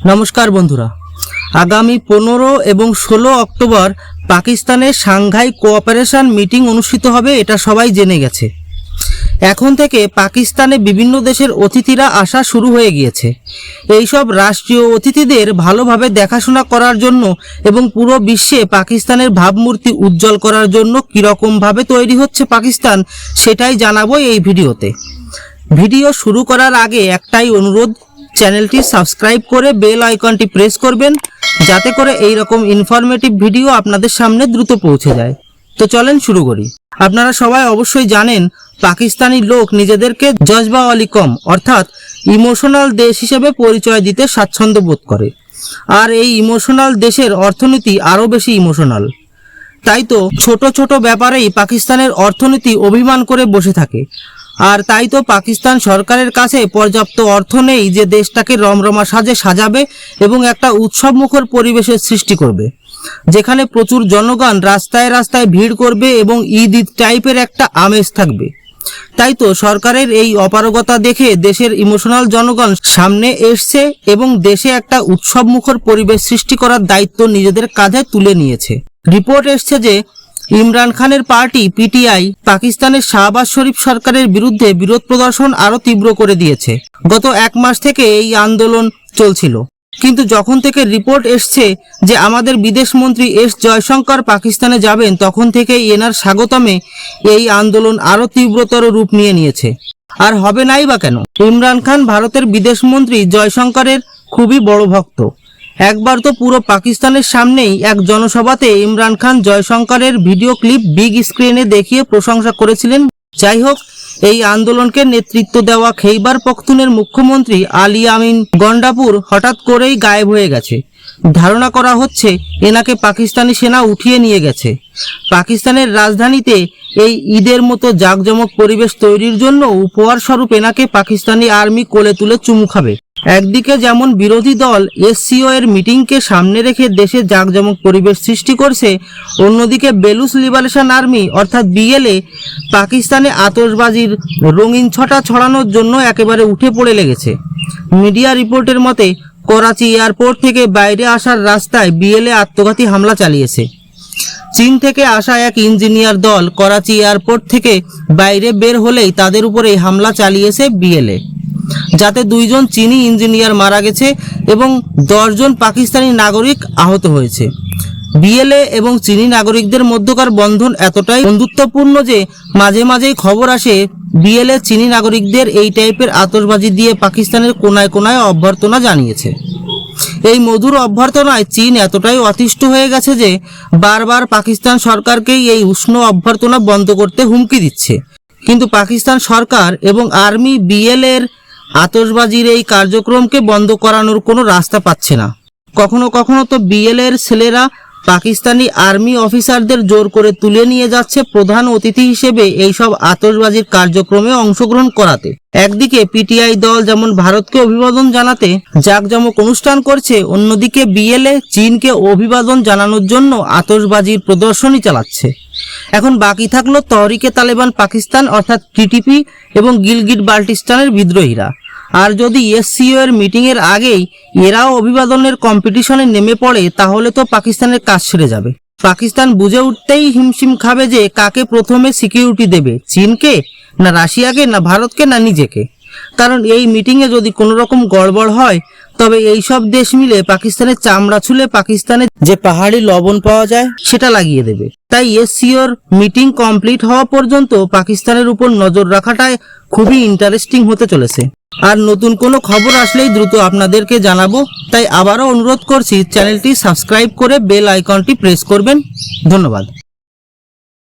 নমস্কার বন্ধুরা। আগামী পনেরো এবং ষোলো অক্টোবর পাকিস্তানে সাংঘাই কোঅপারেশন মিটিং অনুষ্ঠিত হবে, এটা সবাই জেনে গেছে। এখন থেকে পাকিস্তানে বিভিন্ন দেশের অতিথিরা আসা শুরু হয়ে গিয়েছে। এইসব রাষ্ট্রীয় অতিথিদের ভালোভাবে দেখাশোনা করার জন্য এবং পুরো বিশ্বে পাকিস্তানের ভাবমূর্তি উজ্জ্বল করার জন্য কীরকমভাবে তৈরি হচ্ছে পাকিস্তান, সেটাই জানাব এই ভিডিওতে। ভিডিও শুরু করার আগে একটাই অনুরোধ চ্যানেলটি সাবস্ক্রাইব করে বেল আইকনটি প্রেস করবেন, যাতে করে এই রকম ইনফরমেটিভ ভিডিও আপনাদের সামনে দ্রুত পৌঁছে যায়। তো চলেন শুরু করি। আপনারা সবাই অবশ্যই জানেন, পাকিস্তানি লোক নিজেদেরকে জজবা অলি কম, অর্থাৎ ইমোশনাল দেশ হিসেবে পরিচয় দিতে স্বাচ্ছন্দ্য বোধ করে। আর এই ইমোশনাল দেশের অর্থনীতি আরও বেশি ইমোশনাল। তাই তো ছোট ছোট ব্যাপারেই পাকিস্তানের অর্থনীতি অভিমান করে বসে থাকে। আর তাই তো পাকিস্তান সরকারের কাছে পর্যাপ্ত অর্থ নেই যে দেশটাকে রমরমা সাজে সাজাবে এবং একটা উৎসবমুখর পরিবেশের সৃষ্টি করবে। যেখানে প্রচুর জনগণ রাস্তায় রাস্তায় ভিড় করবে এবং ঈদ ঈদ টাইপের একটা আমেজ থাকবে। তাই তো সরকারের এই অপারগতা দেখে দেশের ইমোশনাল জনগণ সামনে এসছে এবং দেশে একটা উৎসবমুখর পরিবেশ সৃষ্টি করার দায়িত্ব নিজেদের কাঁধে তুলে নিয়েছে। রিপোর্ট এসছে যে ইমরান খানের পার্টি, পিটিআই, পাকিস্তানের শাহবাজ শরীফ সরকারের বিরুদ্ধে বিরোধ প্রদর্শন আরও তীব্র করে দিয়েছে। গত এক মাস থেকে এই আন্দোলন চলছিল। কিন্তু যখন থেকে রিপোর্ট এসছে যে আমাদের বিদেশমন্ত্রী এস জয়শঙ্কর পাকিস্তানে যাবেন, তখন থেকে এনার স্বাগতমে এই আন্দোলন আরও তীব্রতর রূপ নিয়ে নিয়েছে। আর হবে নাই বা কেন? ইমরান খান ভারতের বিদেশমন্ত্রী জয়শঙ্করের খুবই বড় ভক্ত। একবার তো পুরো পাকিস্তানের সামনেই এক জনসভাতে ইমরান খান জয়শঙ্করের ভিডিও ক্লিপ বিগ স্ক্রিনে দেখিয়ে প্রশংসা করেছিলেন। যাই হোক, এই আন্দোলনকে নেতৃত্ব দেওয়া খেইবার পখতুনের মুখ্যমন্ত্রী আলী আমিন গন্ডাপুর হঠাৎ করেই গায়েব হয়ে গেছে। ধারণা করা হচ্ছে, এনাকে পাকিস্তানি সেনা উঠিয়ে নিয়ে গেছে। পাকিস্তানের রাজধানীতে এই ঈদের মতো জাঁকজমক পরিবেশ তৈরির জন্য উপহার স্বরূপ এনাকে পাকিস্তানি আর্মি কোলে তুলে চুমু খাবে। একদিকে যেমন বিরোধী দল এসসিও এর মিটিংকে সামনে রেখে দেশে জাঁকজমক পরিবেশ সৃষ্টি করছে, অন্যদিকে বেলুস লিবারেশন আর্মি অর্থাৎ বিএলএ পাকিস্তানে আতশবাজির রঙিন ছটা ছড়ানোর জন্য একেবারে উঠে পড়ে লেগেছে। মিডিয়া রিপোর্টের মতে, করাচি এয়ারপোর্ট থেকে বাইরে আসার রাস্তায় বিএলএ আত্মঘাতী হামলা চালিয়েছে। চীন থেকে আসা এক ইঞ্জিনিয়ার দল করাচি এয়ারপোর্ট থেকে বাইরে বের হলেই তাদের উপরে হামলা চালিয়েছে বিএলএ যাতে দুইজন চীনি ইঞ্জিনিয়ার মারা গেছে এবং দশজন পাকিস্তানি নাগরিক আহত হয়েছে। বিএলএ এবং চীনি নাগরিকদের মধ্যকার বন্ধন এতটাই বন্ধুত্বপূর্ণ যে মাঝে মাঝেই খবর আসে, বিএলএ চীনি নাগরিকদের এই টাইপের আতশবাজি দিয়ে পাকিস্তানের কোনায় কোনায় অভ্যর্থনা জানিয়েছে। এই মধুর অভ্যর্থনায় চীন এতটাই অতিষ্ঠ হয়ে গেছে যে বারবার পাকিস্তান সরকারকেই এই উষ্ণ অভ্যর্থনা বন্ধ করতে হুমকি দিচ্ছে। কিন্তু পাকিস্তান সরকার এবং আর্মি বিএল এর আতশবাজির এই কার্যক্রমকে বন্ধ করানোর কোনো রাস্তা পাচ্ছে না। কখনো কখনো তো বিএল এর ছেলেরা পাকিস্তানি আর্মি অফিসারদের জোর করে তুলে নিয়ে যাচ্ছে প্রধান অতিথি হিসেবে এইসব আতশবাজির কার্যক্রমে অংশগ্রহণ করাতে। একদিকে পিটিআই দল যেমন ভারতকে অভিবাদন জানাতে জাকজমক অনুষ্ঠান করছে, অন্যদিকে বিএলএ চীনকে অভিবাদন জানানোর জন্য আতসবাজির প্রদর্শনী চালাচ্ছে। এখন বাকি থাকল তহরিকে তালেবান পাকিস্তান অর্থাৎ টিটিপি এবং গিলগিট বাল্টিস্তানের বিদ্রোহীরা। আর যদি এসসিও এর মিটিং এর আগেই এরাও অভিবাদনের কম্পিটিশনে নেমে পড়ে, তাহলে তো পাকিস্তানের কাজ ছেড়ে যাবে। পাকিস্তান বুঝে উঠতেই হিমশিম খাবে যে কাকে প্রথমে সিকিউরিটি দেবে, চীনকে, না রাশিয়াকে, না ভারতকে, না নিজেকে। কারণ এই মিটিংয়ে যদি কোনো রকম গড়বড় হয়, তবে এই সব দেশ মিলে পাকিস্তানের চামড়া ছুলে পাকিস্তানে যে পাহাড়ি লবণ পাওয়া যায়, সেটা লাগিয়ে দেবে। তাই এসসিওর মিটিং কমপ্লিট হওয়া পর্যন্ত পাকিস্তানের উপর নজর রাখাটাই খুবই ইন্টারেস্টিং হতে চলেছে। আর নতুন কোনো খবর আসলেই দ্রুত আপনাদেরকে জানাব। তাই আবারও অনুরোধ করছি চ্যানেলটি সাবস্ক্রাইব করে বেল আইকনটি প্রেস করবেন। ধন্যবাদ।